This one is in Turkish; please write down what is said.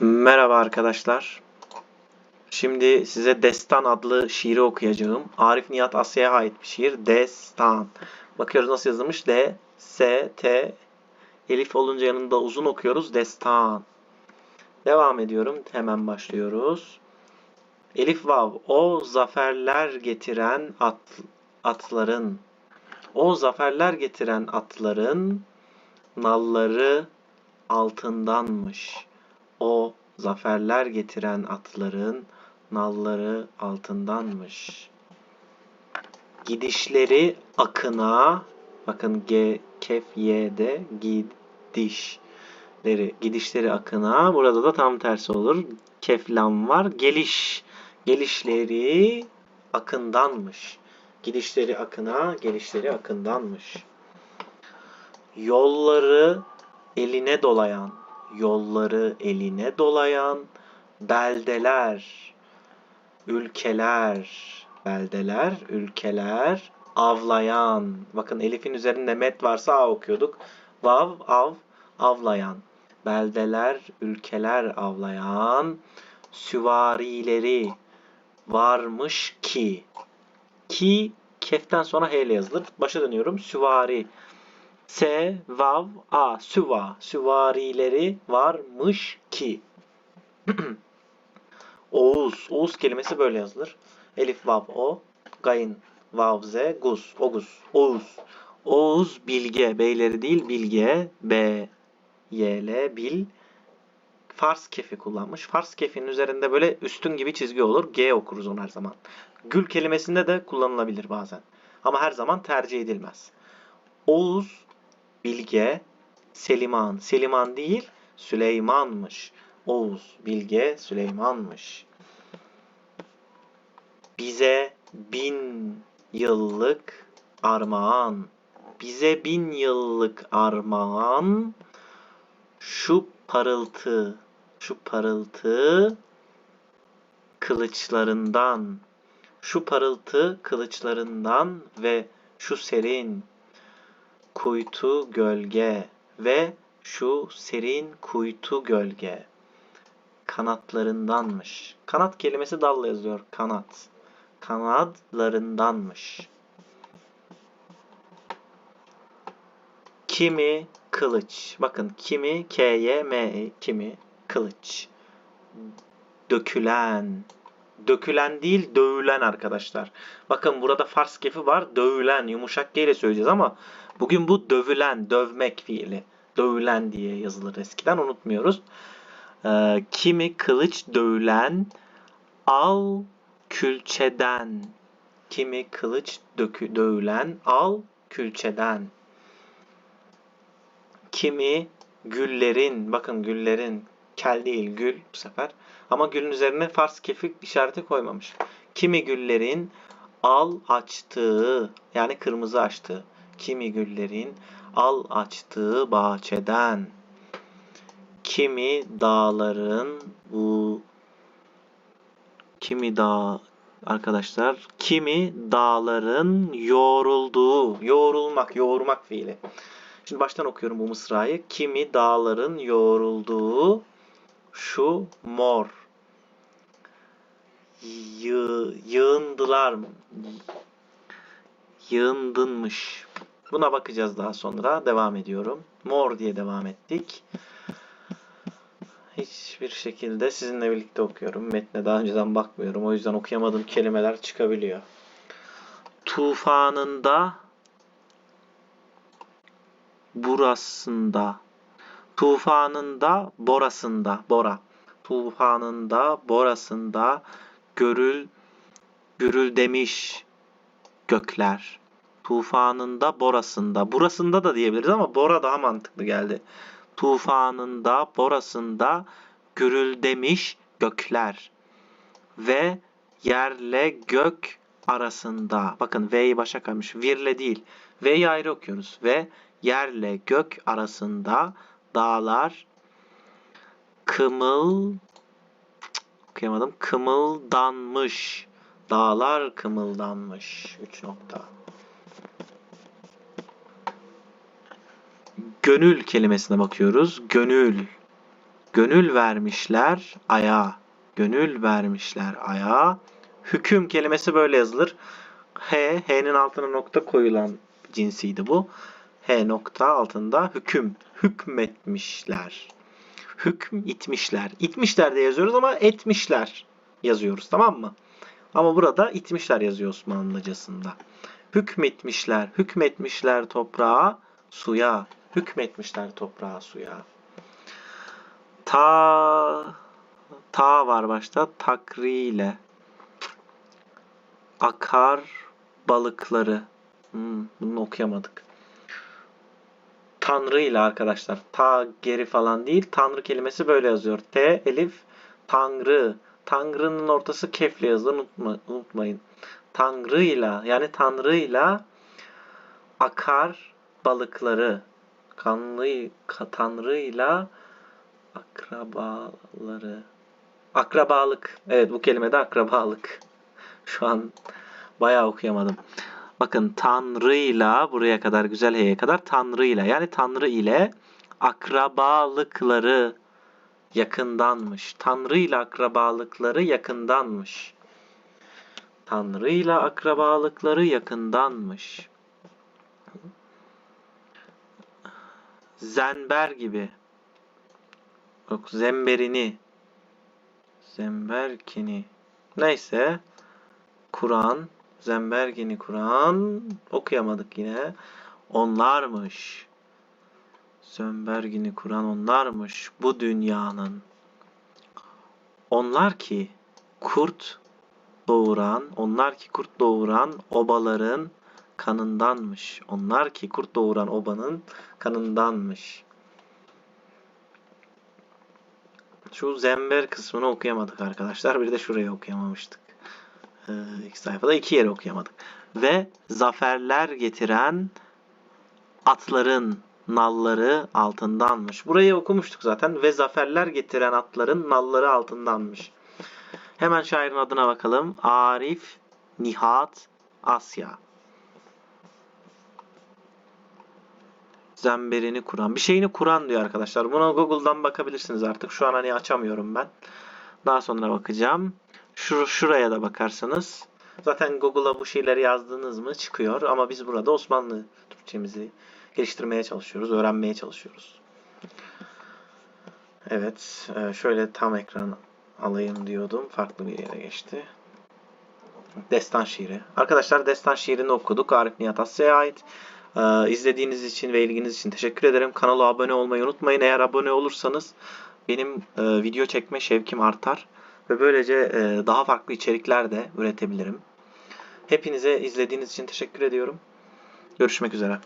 Merhaba arkadaşlar. Şimdi size Destan adlı şiiri okuyacağım. Arif Nihat Asya'ya ait bir şiir. Destan. Bakıyoruz nasıl yazılmış. D, S, T. Elif olunca yanında uzun okuyoruz. Destan. Devam ediyorum. Hemen başlıyoruz. Elif Vav. O zaferler getiren at, atların. O zaferler getiren atların nalları altındanmış. O zaferler getiren atların nalları altındanmış. Gidişleri akına, bakın G, kef, y'de gidişleri, gidişleri akına, burada da tam tersi olur. Keflam var, geliş, gelişleri akındanmış. Gidişleri akına, gelişleri akındanmış. Yolları eline dolayan, yolları eline dolayan beldeler, ülkeler, beldeler, ülkeler avlayan. Bakın Elif'in üzerinde met varsa A okuyorduk. Vav, av, avlayan. Beldeler, ülkeler avlayan süvarileri varmış ki. Ki keften sonra H ile yazılır. Başa dönüyorum. Süvari. S, vav, a, süva. Süvarileri varmış ki. Oğuz. Oğuz kelimesi böyle yazılır. Elif, vav, o. Gayın, vav, z, guz. Oguz. Oğuz. Oğuz bilge. Beyleri değil bilge. B, Y, L, bil. Fars kefi kullanmış. Fars kefinin üzerinde böyle üstün gibi çizgi olur. G okuruz onu her zaman. Gül kelimesinde de kullanılabilir bazen. Ama her zaman tercih edilmez. Oğuz Bilge, Seliman. Seliman değil, Süleyman'mış. Oğuz, Bilge, Süleyman'mış. Bize bin yıllık armağan. Bize bin yıllık armağan. Şu parıltı, şu parıltı kılıçlarından. Şu parıltı kılıçlarından ve şu serin kuytu gölge ve şu serin kuytu gölge kanatlarındanmış. Kanat kelimesi dalla yazıyor. Kanat. Kanatlarındanmış. Kimi kılıç. Bakın kimi K Y M E kimi kılıç. Dökülen. Dökülen değil dövülen arkadaşlar. Bakın burada Fars kefi var. Dövülen yumuşak G ile söyleyeceğiz ama Bugün bu dövülen, dövmek fiili. Dövülen diye yazılır eskiden unutmuyoruz. Ee, kimi kılıç dövülen al külçeden. Kimi kılıç dökü, dövülen al külçeden. Kimi güllerin, bakın güllerin, kel değil gül bu sefer. Ama gülün üzerine Fars kefik işareti koymamış. Kimi güllerin al açtığı, yani kırmızı açtığı kimi güllerin al açtığı bahçeden, kimi dağların bu kimi dağ arkadaşlar kimi dağların yoğrulduğu yoğrulmak yoğurmak fiili. Şimdi baştan okuyorum bu mısrayı. Kimi dağların yoğrulduğu şu mor yı, yığındılar yığındınmış. Buna bakacağız daha sonra. Devam ediyorum. Mor diye devam ettik. Hiçbir şekilde sizinle birlikte okuyorum. Metne daha önceden bakmıyorum. O yüzden okuyamadığım kelimeler çıkabiliyor. Tufanında burasında tufanında borasında bora tufanında borasında görül gürül demiş gökler tufanında borasında. Burasında da diyebiliriz ama bora daha mantıklı geldi. Tufanında borasında gürüldemiş gökler ve yerle gök arasında. Bakın V'yi başa kalmış. Virle değil. V'yi ayrı okuyoruz. Ve yerle gök arasında dağlar kımıl okuyamadım. Kımıldanmış. Dağlar kımıldanmış. 3 nokta. Gönül kelimesine bakıyoruz. Gönül. Gönül vermişler aya. Gönül vermişler aya. Hüküm kelimesi böyle yazılır. H, H'nin altına nokta koyulan cinsiydi bu. H nokta altında hüküm. Hükmetmişler. Hükm itmişler. İtmişler de yazıyoruz ama etmişler yazıyoruz tamam mı? Ama burada itmişler yazıyor Osmanlıcasında. Hükmetmişler. Hükmetmişler toprağa, suya. Hükmetmişler toprağa, suya. Ta ta var başta takriyle akar balıkları. Hmm, bunu okuyamadık. Tanrı ile arkadaşlar. Ta geri falan değil. Tanrı kelimesi böyle yazıyor. T, elif, Tanrı. Tanrı'nın ortası kefle yazılır. Unutma, unutmayın. Tanrı'yla yani Tanrı'yla akar balıkları. Kanlı, ka- Tanrı'yla akrabaları. Akrabalık. Evet bu kelime de akrabalık. Şu an bayağı okuyamadım. Bakın Tanrı'yla buraya kadar güzel heye kadar Tanrı'yla yani Tanrı ile akrabalıkları yakındanmış. Tanrı ile akrabalıkları yakındanmış. Tanrı ile akrabalıkları yakındanmış. Zenber gibi. Yok zemberini. Zemberkini. Neyse. Kur'an. Zembergini Kur'an. Okuyamadık yine. Onlarmış. Zembergini Kur'an onlarmış. Bu dünyanın. Onlar ki kurt doğuran, onlar ki kurt doğuran obaların kanındanmış. Onlar ki kurt doğuran obanın kanındanmış. Şu zember kısmını okuyamadık arkadaşlar. Bir de şurayı okuyamamıştık. Ee, iki sayfada iki yeri okuyamadık. Ve zaferler getiren atların nalları altındanmış. Burayı okumuştuk zaten. Ve zaferler getiren atların nalları altındanmış. Hemen şairin adına bakalım. Arif Nihat Asya. Zemberini kuran. Bir şeyini kuran diyor arkadaşlar. Buna Google'dan bakabilirsiniz artık. Şu an hani açamıyorum ben. Daha sonra bakacağım. Şur şuraya da bakarsanız. Zaten Google'a bu şeyleri yazdınız mı çıkıyor. Ama biz burada Osmanlı Türkçemizi geliştirmeye çalışıyoruz. Öğrenmeye çalışıyoruz. Evet. e, Şöyle tam ekran alayım diyordum. Farklı bir yere geçti. Destan şiiri. Arkadaşlar destan şiirini okuduk. Arif Nihat Asya'ya ait. Ee, izlediğiniz için ve ilginiz için teşekkür ederim. Kanala abone olmayı unutmayın. Eğer abone olursanız benim e, video çekme şevkim artar. Ve böylece e, daha farklı içerikler de üretebilirim. Hepinize izlediğiniz için teşekkür ediyorum. Görüşmek üzere.